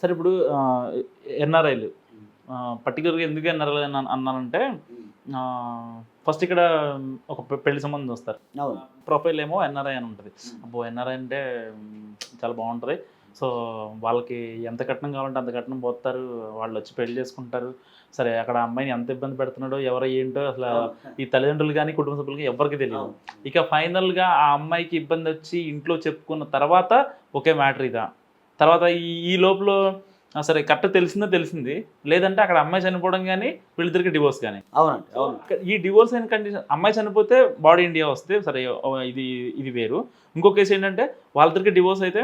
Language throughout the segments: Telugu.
సరే ఇప్పుడు ఎన్ఆర్ఐలు పర్టికులర్గా ఎందుకు ఎన్ఆర్ఐ అన్నానంటే ఫస్ట్ ఇక్కడ ఒక పెళ్ళి సంబంధం వస్తారు. ప్రొఫైల్ ఏమో ఎన్ఆర్ఐ అని ఉంటుంది. అబ్బో ఎన్ఆర్ఐ అంటే చాలా బాగుంటుంది. సో వాళ్ళకి ఎంత కట్నం కావాలంటే అంత కట్నం పోతారు. వాళ్ళు వచ్చి పెళ్ళి చేసుకుంటారు. సరే అక్కడ అమ్మాయిని ఎంత ఇబ్బంది పెడుతున్నాడో ఎవరో ఏంటో అసలు ఈ తల్లిదండ్రులు కానీ కుటుంబ సభ్యులకి ఎవరికి తెలియదు ఇక ఫైనల్గా ఆ అమ్మాయికి ఇబ్బంది వచ్చి ఇంట్లో చెప్పుకున్న తర్వాత ఒకే మ్యాటర్ ఇదా? తర్వాత ఈ ఈ లోపల సరే కరెక్ట్ తెలిసిందో తెలిసింది. లేదంటే అక్కడ అమ్మాయి చనిపోవడం కానీ వీళ్ళిద్దరికి డివోర్స్ కానీ అవునండి అవును. ఈ డివోర్స్ అయిన కండిషన్ అమ్మాయి చనిపోతే బాడీ ఇండియా వస్తే సరే ఇది ఇది వేరు. ఇంకో కేసు ఏంటంటే వాళ్ళిద్దరికి డివోర్స్ అయితే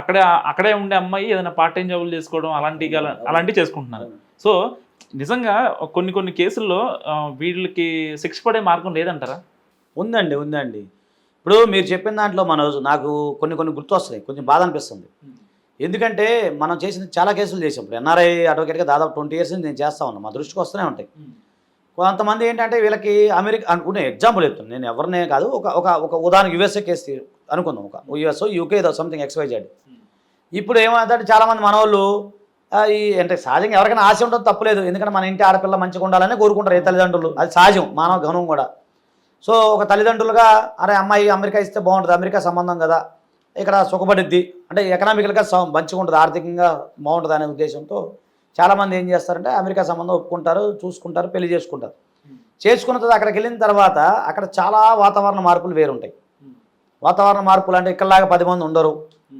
అక్కడే అక్కడే ఉండే అమ్మాయి ఏదైనా పార్ట్ టైం జాబులు చేసుకోవడం అలాంటి అలాంటివి చేసుకుంటున్నారు. సో నిజంగా కొన్ని కొన్ని కేసుల్లో వీళ్ళకి శిక్ష పడే మార్గం లేదంటారా? ఉందండి ఉందండి. ఇప్పుడు మీరు చెప్పిన దాంట్లో మన నాకు కొన్ని కొన్ని గుర్తొస్తున్నాయి కొంచెం బాధ అనిపిస్తుంది. ఎందుకంటే మనం చేసిన చాలా కేసులు చేసాం. ఇప్పుడు ఎన్ఆర్ఐ అడ్వకేట్గా దాదాపు ట్వంటీ ఇయర్స్ నేను చేస్తా ఉన్నాను మా దృష్టికి వస్తూనే ఉంటాయి. కొంతమంది ఏంటంటే వీళ్ళకి అమెరికా అనుకునే ఎగ్జాంపుల్ చెప్తాను నేను ఎవరినే కాదు ఒక ఒక ఒక ఉదాహరణ యుఎస్ఏ కేసు అనుకుందాం. ఒక యుఎస్ యూకే సంథింగ్ ఎక్స్వైజెడ్ ఇప్పుడు ఏమవుతుందంటే చాలామంది మనవాళ్ళు ఈ అంటే సహజంగా ఎవరికైనా ఆశ ఉంటుంది తప్పలేదు ఎందుకంటే మన ఇంటి ఆడపిల్ల మంచిగా ఉండాలని కోరుకుంటారు ఏ తల్లిదండ్రులు. అది సహజం మానవ గమనం కూడా. సో ఒక తల్లిదండ్రులుగా అరే అమ్మాయి అమెరికా ఇస్తే బాగుంటుంది అమెరికా సంబంధం కదా ఇక్కడ సుఖపడిద్ది. అంటే ఎకనామికల్గా మంచిగా ఉంటుంది ఆర్థికంగా బాగుంటుంది అనే ఉద్దేశంతో చాలామంది ఏం చేస్తారంటే అమెరికా సంబంధం ఒప్పుకుంటారు చూసుకుంటారు పెళ్ళి చేసుకుంటారు. చేసుకున్న తర్వాత అక్కడికి వెళ్ళిన తర్వాత అక్కడ చాలా వాతావరణ మార్పులు వేరుంటాయి. వాతావరణ మార్పులు అంటే ఇక్కడలాగా పది మంది ఉండరు.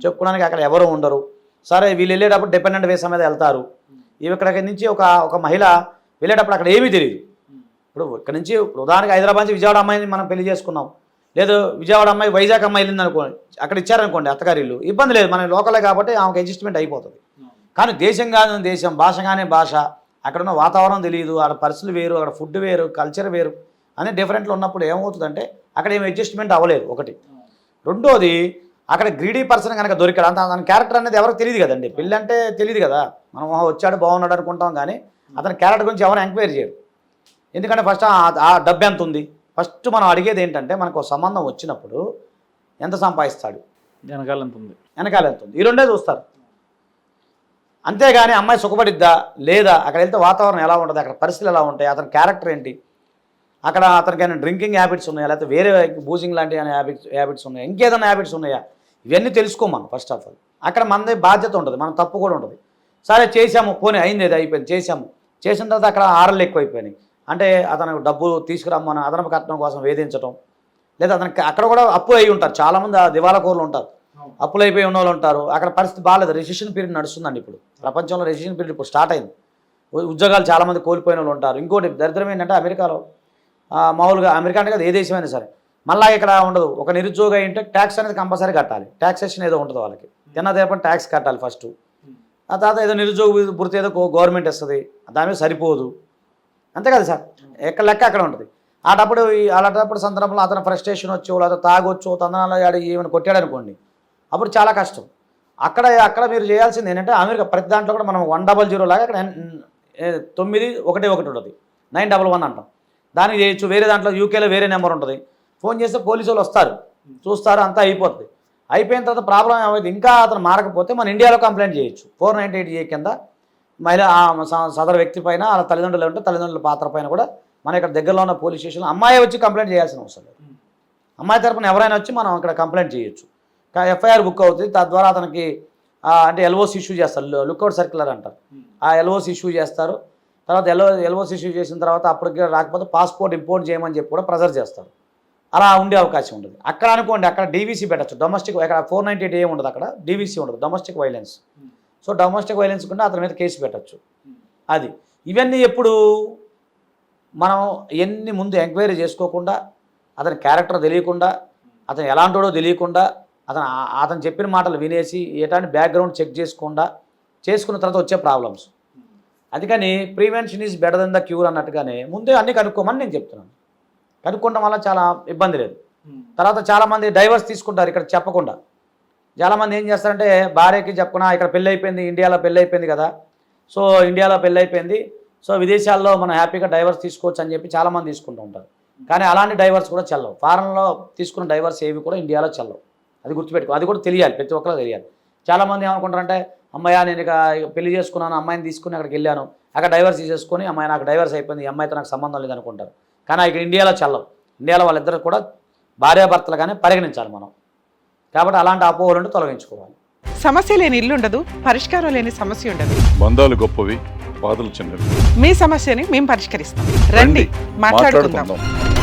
చెప్పుకోవడానికి అక్కడ ఎవరు ఉండరు. సరే వీళ్ళు వెళ్ళేటప్పుడు డిపెండెంట్ వేసా మీద వెళ్తారు. ఇవి ఇక్కడికి నుంచి ఒక ఒక మహిళ వెళ్ళేటప్పుడు అక్కడ ఏమీ తెలియదు ఇప్పుడు ఇక్కడ నుంచి ఉదాహరణకి హైదరాబాద్ నుంచి విజయవాడ అమ్మాయిని మనం పెళ్ళి చేసుకున్నాం. లేదు విజయవాడ అమ్మాయి వైజాగ్ అమ్మాయి వెళ్ళింది అనుకోండి అక్కడ ఇచ్చారనుకోండి అత్తగారి ఇల్లు ఇబ్బంది లేదు మన లోకలే కాబట్టి ఆమెకు అడ్జస్ట్మెంట్ అయిపోతుంది. కానీ దేశం కాదు దేశం భాష కానీ భాష అక్కడ ఉన్న వాతావరణం తెలియదు అక్కడ పరిస్థితులు వేరు అక్కడ ఫుడ్ వేరు కల్చర్ వేరు అనే డిఫరెంట్లు ఉన్నప్పుడు ఏమవుతుందంటే అక్కడ ఏం అడ్జస్ట్మెంట్ అవ్వలేదు ఒకటి. రెండోది అక్కడ గ్రీడీ పర్సన్ కనుక దొరికాడు అంత అతని క్యారెక్టర్ అనేది ఎవరికి తెలియదు కదండి. పెళ్ళి అంటే తెలియదు కదా. మనం వచ్చాడు బాగున్నాడు అనుకుంటాం కానీ అతని క్యారెక్టర్ గురించి ఎవరు ఎంక్వైరీ చేయరు. ఎందుకంటే ఫస్ట్ ఆ- ఆ డబ్బు ఎంత ఉంది? ఫస్ట్ మనం అడిగేది ఏంటంటే మనకు సంబంధం వచ్చినప్పుడు ఎంత సంపాదిస్తాడు? వెనకాల ఎంత ఉంది? వెనకాల ఎంత ఉంది? ఈ రెండే చూస్తారు. అంతేగాని అమ్మాయి సుఖపడిద్దా? లేదా? అక్కడ వెళ్తే వాతావరణం ఎలా ఉంటుంది? అక్కడ పరిస్థితులు ఎలా ఉంటాయి? అతని క్యారెక్టర్ ఏంటి? అక్కడ అతనికి ఏమైనా డ్రింకింగ్ హ్యాబిట్స్ ఉన్నాయా? లేకపోతే వేరే బూజింగ్ లాంటి హ్యాబిట్స్ హ్యాబిట్స్ ఉన్నాయా? ఇంకేదైనా హ్యాబిట్స్ ఉన్నాయా? ఇవన్నీ తెలుసుకోమను ఫస్ట్ ఆఫ్ ఆల్ అక్కడ మనది బాధ్యత ఉంటుంది. మన తప్పు కూడా ఉంటుంది. సరే చేసాము పోనీ అయింది అయిపోయింది చేసాము చేసిన తర్వాత అక్కడ ఆరలు ఎక్కువైపోయినాయి. అంటే అతను డబ్బు తీసుకురమ్మని అదనపు కట్టడం కోసం వేధించడం లేదా అతనికి అక్కడ కూడా అప్పు అయి ఉంటారు. చాలామంది ఆ దివాలా కోర్లు ఉంటారు. అప్పులు అయిపోయి ఉన్న వాళ్ళు ఉంటారు. అక్కడ పరిస్థితి బాగాలేదు రెసిషన్ పీరియడ్ నడుస్తుందండి ఇప్పుడు. ప్రపంచంలో రెసిషన్ పీరియడ్ ఇప్పుడు స్టార్ట్ అయింది. ఉద్యోగాలు చాలామంది కోల్పోయిన వాళ్ళు ఉంటారు. ఇంకోటి దరిద్రం ఏంటంటే అమెరికాలో మామూలుగా అమెరికా అంటే కదా ఏ దేశమైనా సరే మళ్ళీ ఇక్కడ ఉండదు. ఒక నిరుద్యోగ ఏంటంటే ట్యాక్స్ అనేది కంపల్సరీ కట్టాలి. ట్యాక్సేషన్ ఏదో ఉంటుంది వాళ్ళకి. తిన్న దేపని ట్యాక్స్ కట్టాలి ఫస్ట్. ఆ తర్వాత ఏదో నిరుద్యోగ వృత్తి ఏదో గవర్నమెంట్ ఇస్తుంది దాని మీద సరిపోదు. అంతే కదా సార్? ఎక్కడ లెక్క అక్కడ ఉంటుంది. ఆటప్పుడు అలాంటప్పుడు సందర్భంలో అతను ఫ్రస్ట్రేషన్ వచ్చో లేదా తాగొచ్చు తందనాలు ఆడి ఏమైనా కొట్టాడు అనుకోండి అప్పుడు చాలా కష్టం. అక్కడ అక్కడ మీరు చేయాల్సింది ఏంటంటే అమెరికా ప్రతి దాంట్లో కూడా మనం వన్ డబల్ జీరో లాగా అక్కడ తొమ్మిది ఒకటి ఒకటి ఉంటుంది. నైన్ డబల్ వన్ అంటాం. దానికి చేయొచ్చు. వేరే దాంట్లో యూకేలో వేరే నెంబర్ ఉంటుంది. ఫోన్ చేస్తే పోలీసు వాళ్ళు వస్తారు. చూస్తారు అంతా అయిపోతుంది. అయిపోయిన తర్వాత ప్రాబ్లం ఏమైంది? ఇంకా అతను మారకపోతే మన ఇండియాలో కంప్లైంట్ చేయొచ్చు. ఫోర్ నైంటీ ఎయిట్ ఏ కింద మహిళ సదరు వ్యక్తి పైన వాళ్ళ తల్లిదండ్రులు ఉంటే తల్లిదండ్రుల పాత్ర పైన కూడా మన ఇక్కడ దగ్గరలో ఉన్న పోలీస్ స్టేషన్లో అమ్మాయి వచ్చి కంప్లైంట్ చేయాల్సిన అవసరం లేదు. అమ్మాయి తరపున ఎవరైనా వచ్చి మనం అక్కడ కంప్లైంట్ చేయొచ్చు. ఎఫ్ఐఆర్ బుక్ అవుతుంది తద్వారా అతనికి అంటే ఎల్ఓసి ఇష్యూ చేస్తారు లుక్అవుట్ సర్క్యులర్ అంటారు. ఆ ఎల్ఓసి ఇష్యూ చేస్తారు తర్వాత ఎల్ఓ ఎల్ఓసి ఇష్యూ చేసిన తర్వాత అప్పటికి రాకపోతే పాస్పోర్ట్ ఇంపోర్ట్ చేయమని చెప్పి కూడా ప్రెజర్ చేస్తారు. అలా ఉండే అవకాశం ఉంటుంది. అక్కడ అనుకోండి అక్కడ డీవీసీ పెట్టచ్చు. డొమెస్టిక్ అక్కడ ఫోర్ నైంటీ ఎయిట్ ఏం ఉండదు అక్కడ డీవీసీ ఉండదు domestic violence. So domestic violence కుంటే అతని మీద కేసు పెట్టచ్చు. అది. ఇవన్నీ ఎప్పుడు మనం ఎన్ని ముందు ఎంక్వైరీ చేసుకోకుండా అతని క్యారెక్టర్ తెలియకుండా అతను ఎలాంటోడో తెలియకుండా అతను అతను చెప్పిన మాటలు వినేసి ఎలాంటి బ్యాక్గ్రౌండ్ చెక్ చేసుకుండా చేసుకున్న తర్వాత వచ్చే ప్రాబ్లమ్స్ అందుకని prevention is better then the cure అన్నట్టుగానే ముందే అన్ని కనుక్కోమని నేను చెప్తున్నాను. కనుక్కోవడం వల్ల చాలా ఇబ్బంది లేదు. తర్వాత చాలామంది డైవర్స్ తీసుకుంటారు ఇక్కడ చెప్పకుండా. చాలామంది ఏం చేస్తారంటే భార్యకి చెప్పుకున్నా ఇక్కడ పెళ్ళి అయిపోయింది ఇండియాలో పెళ్ళి అయిపోయింది కదా. సో ఇండియాలో పెళ్ళి అయిపోయింది సో విదేశాల్లో మనం హ్యాపీగా డైవర్స్ తీసుకోవచ్చు అని చెప్పి చాలామంది తీసుకుంటూ ఉంటారు. కానీ అలాంటి డైవర్స్ కూడా చెల్లవు. ఫారెన్లో తీసుకున్న డైవర్స్ ఏవి కూడా ఇండియాలో చెల్లవు. అది గుర్తుపెట్టుకో అది కూడా తెలియాలి ప్రతి ఒక్కరు తెలియాలి. చాలామంది ఏమనుకుంటారంటే అమ్మాయి నేను ఇక పెళ్ళి చేసుకున్నాను అమ్మాయిని తీసుకుని అక్కడికి వెళ్ళాను. అక్కడ డైవర్స్ తీసేసుకొని అమ్మాయి నాకు డైవర్స్ అయిపోయింది ఈ అమ్మాయితో నాకు సంబంధం లేదనుకుంటారు. కానీ ఇక్కడ ఇండియాలో చల్లవు. ఇండియాలో వాళ్ళిద్దరు కూడా భార్యాభర్తలుగానే పరిగణించాలి మనం. కాబట్టి అలాంటి అపోహలను తొలగించుకోవాలి. సమస్య లేని ఇల్లు ఉండదు పరిష్కారం లేని సమస్య ఉండదు. బంధాలు గొప్పవి బాధలు చిన్నవి. మీ సమస్యని మేము పరిష్కరిస్తాం. రండి మాట్లాడుకుందాం. మాట్లాడుకుందాం.